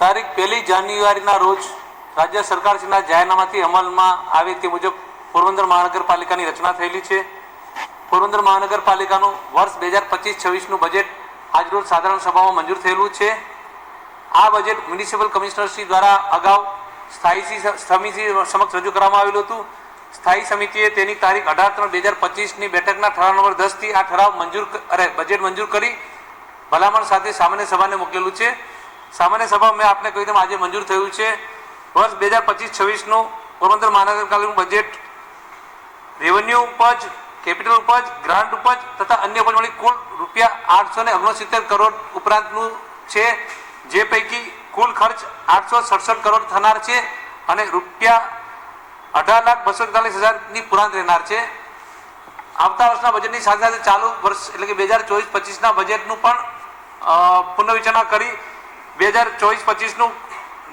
તારીખ પહેલી જાન્યુઆરીના રોજ રાજ્ય સરકારશ્રીના જાહેરનામાથી અમલમાં આવે તે મુજબ પોરબંદર મહાનગરપાલિકાની રચના થયેલી છે. પોરબંદર મહાનગરપાલિકાનું વર્ષ બે હજાર પચીસ છવ્વીસનું બજેટ આજરોજ સાધારણ સભામાં મંજૂર થયેલું છે. આ બજેટ મ્યુનિસિપલ કમિશનરશ્રી દ્વારા અગાઉ સ્થાયી સમિતિ સમક્ષ રજૂ કરવામાં આવેલું હતું. સ્થાયી સમિતિએ તેની તારીખ અઢાર ત્રણ બે હજાર પચીસની બેઠકના ઠરાવ નંબર દસથી આ ઠરાવ મંજૂર અરે, બજેટ મંજૂર કરી ભલામણ સાથે સામાન્ય સભાને મોકલેલું છે. સામાન્ય સભા મેં આપને કહ્યું તેમ આજે મંજૂર થયું છે. વર્ષ બે હજાર પચીસ છવ્વીસનું પોરબંદર મહાનગરપાલિકાનું બજેટ રેવન્યુ ઉપજ કેપિટલ ઉપજ ગ્રાન્ટ ઉપજ તથા અન્ય ઉપજ મળી કુલ રૂપિયા આઠસો ને ઓગણસિત્તેર કરોડ ઉપરાંતનું છે. જે પૈકી કુલ ખર્ચ આઠસો સડસઠ કરોડ થનાર છે અને રૂપિયા અઢાર લાખ બસો એકતાલીસ હજારની પુરાંત રહેનાર છે. આવતા વર્ષના બજેટની સાથે સાથે ચાલુ વર્ષ એટલે કે બે હજાર ચોવીસ પચીસના બજેટનું પણ પુનર્વિચારણા કરી બે હજાર ચોવીસ પચીસનું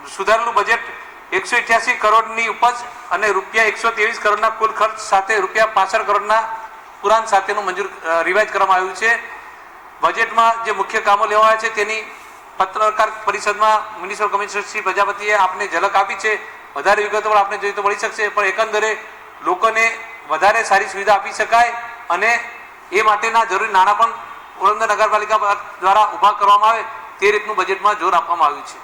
સુધારેલું બજેટ એકસો અઠ્યાસી કરોડની ઉપજ અને રૂપિયા એકસો ત્રેવીસ કરોડના કુલ ખર્ચ સાથે રૂપિયા પાસઠ કરોડના પુરાણ સાથેનું મંજૂર રિવાઇઝ કરવામાં આવ્યું છે. બજેટમાં જે મુખ્ય કામો લેવાયા છે તેની પત્રકાર પરિષદમાં મ્યુનિસિપલ કમિશનર શ્રી પ્રજાપતિએ આપને ઝલક આપી છે. વધારે વિગતો પણ આપણે જોઈએ તો મળી શકશે, પણ એકંદરે લોકોને વધારે સારી સુવિધા આપી શકાય અને એ માટેના જરૂરી નાણાં પણ પોરબંદર નગરપાલિકા દ્વારા ઊભા કરવામાં આવે. તે રીતનું બજેટમાં જોર આપવામાં આવ્યું છે.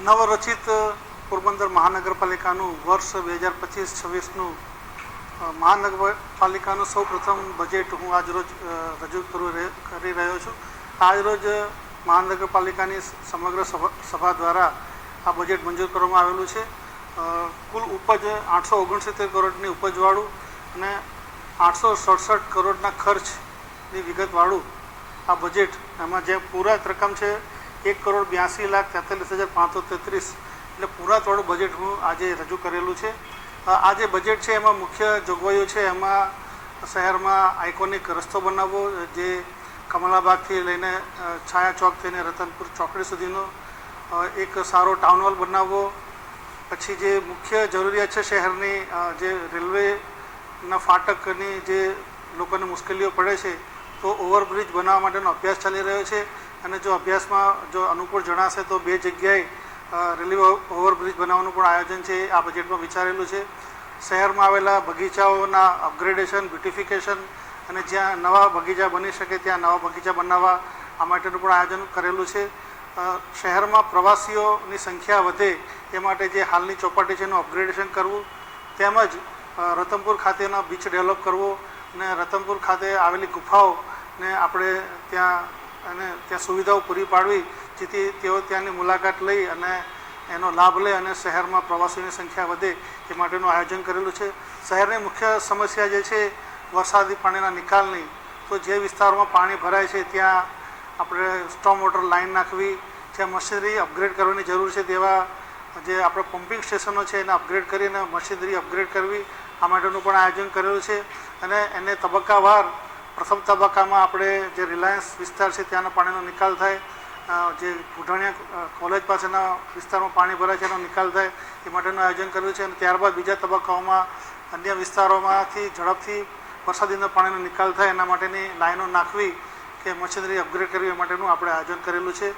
નવરચિત પોરબંદર મહાનગરપાલિકાનું વર્ષ બે હજાર પચીસ છવ્વીસનું મહાનગરપાલિકાનું સૌ પ્રથમ બજેટ હું આજરોજ રજૂ કરું રહે- કરી રહ્યો છું. આજરોજ મહાનગરપાલિકાની સમગ્ર સભા દ્વારા આ બજેટ મંજૂર કરવામાં આવેલું છે. કુલ ઉપજ આઠસો ઓગણસિત્તેર કરોડની ઉપજવાળું અને આઠસો સડસઠ કરોડના ખર્ચની વિગતવાળું આ બજેટ, એમાં જે પૂરાત રકમ છે, એક કરોડ બ્યાસી લાખ તેતાલીસ હજાર પાંચસો તેત્રીસ. એટલે પૂરાતવાળું બજેટ હું આજે રજૂ કરેલું છે. આ જે બજેટ છે, એમાં મુખ્ય જોગવાઈઓ છે, એમાં શહેરમાં આઇકોનિક રસ્તો બનાવવો, જે કમલાબાગથી લઈને છાયા ચોક થઈને રતનપુર ચોકડી સુધીનો એક સારો ટાઉન હોલ બનાવવો. પછી જે મુખ્ય જરૂરિયાત છે શહેરની જે રેલવેના ફાટકની જે લોકોને મુશ્કેલીઓ પડે છે તો ઓવરબ્રિજ બનાવવા માટેનો અભ્યાસ ચાલી રહ્યો છે અને જો અભ્યાસમાં જો અનુકૂળ જણાશે તો બે જગ્યાએ રેલવે ઓવરબ્રિજ બનાવવાનું પણ આયોજન છે, આ બજેટમાં વિચારેલું છે. શહેરમાં આવેલા બગીચાઓના અપગ્રેડેશન બ્યુટિફિકેશન અને જ્યાં નવા બગીચા બની શકે ત્યાં નવા બગીચા બનાવવા આ માટેનું પણ આયોજન કરેલું છે. શહેરમાં પ્રવાસીઓની સંખ્યા વધે એ માટે જે હાલની ચોપાટી છે એનું અપગ્રેડેશન કરવું, તેમજ રતનપુર ખાતેનો બીચ ડેવલપ કરવો અને રતનપુર ખાતે આવેલી ગુફાઓને આપણે ત્યાં અને ત્યાં સુવિધાઓ પૂરી પાડવી, જેથી તેઓ ત્યાંની મુલાકાત લઈ અને એનો લાભ લે અને શહેરમાં પ્રવાસીઓની સંખ્યા વધે, એ માટેનું આયોજન કરેલું છે. શહેરની મુખ્ય સમસ્યા જે છે, વરસાદી પાણીના નિકાલની. તો જે વિસ્તારોમાં પાણી ભરાય છે, ત્યાં આપણે સ્ટોમ વોટર લાઇન નાખવી જ્યાં મશીનરી અપગ્રેડ કરવાની જરૂર છે, તેવા જે આપણે પમ્પિંગ સ્ટેશનો છે, એને અપગ્રેડ કરીને મશીનરી અપગ્રેડ કરવી, આ માટેનું પણ આયોજન કરેલું છે. અને એને તબક્કાવાર પ્રથમ તબક્કામાં આપણે જે રિલાયન્સ વિસ્તાર છે ત્યાંનો પાણીનો નિકાલ થાય જે ઘૂંટણીયા કોલેજ પાસેના વિસ્તારમાં પાણી ભરાય છે એનો નિકાલ થાય એ માટેનું આયોજન કર્યું છે અને ત્યારબાદ બીજા તબક્કાઓમાં અન્ય વિસ્તારોમાંથી ઝડપથી વરસાદીનો પાણીનો નિકાલ થાય એના માટેની લાઈનો નાખવી કે મશીનરી અપગ્રેડ કરવી એ માટેનું આપણે આયોજન કરેલું છે.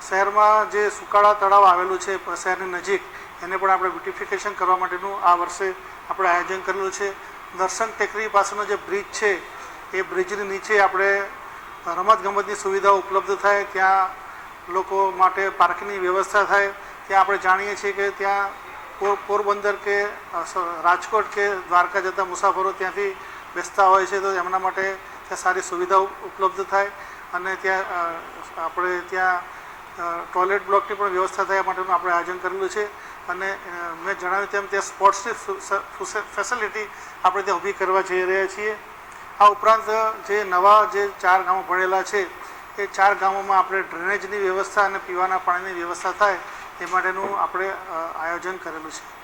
શહેરમાં જે સુકાળા તળાવ આવેલું છે શહેરની નજીક, એને પણ આપણે બ્યુટિફિકેશન કરવા માટેનું આ વર્ષે આપણે આયોજન કરેલું છે. દર્શન ટેકરી પાસેનો જે બ્રિજ છે એ બ્રિજની નીચે આપણે રમતગમતની સુવિધા ઉપલબ્ધ થાય, ત્યાં લોકો માટે પાર્કિંગની વ્યવસ્થા થાય, ત્યાં આપણે જાણીએ છીએ કે ત્યાં પોર, પોરબંદર કે રાજકોટ કે દ્વારકા જતા મુસાફરો ત્યાંથી બેસતા હોય છે, તો એમના માટે ત્યાં સારી સુવિધાઓ ઉપલબ્ધ થાય અને ત્યાં આપણે ત્યાં ટોયલેટ બ્લોકની પણ વ્યવસ્થા થયા માટેનું આપણે આયોજન કરેલું છે અને મેં જણાવ્યું તેમ ત્યાં સ્પોર્ટ્સની ફેસિલિટી આપણે ત્યાં ઊભી કરવા જઈ રહ્યા છીએ. આ ઉપરાંત જે નવા જે ચાર ગામો ભણેલા છે, એ ચાર ગામોમાં આપણે ડ્રેનેજની વ્યવસ્થા અને પીવાના પાણીની વ્યવસ્થા થાય, એ માટેનું આપણે આયોજન કરેલું છે.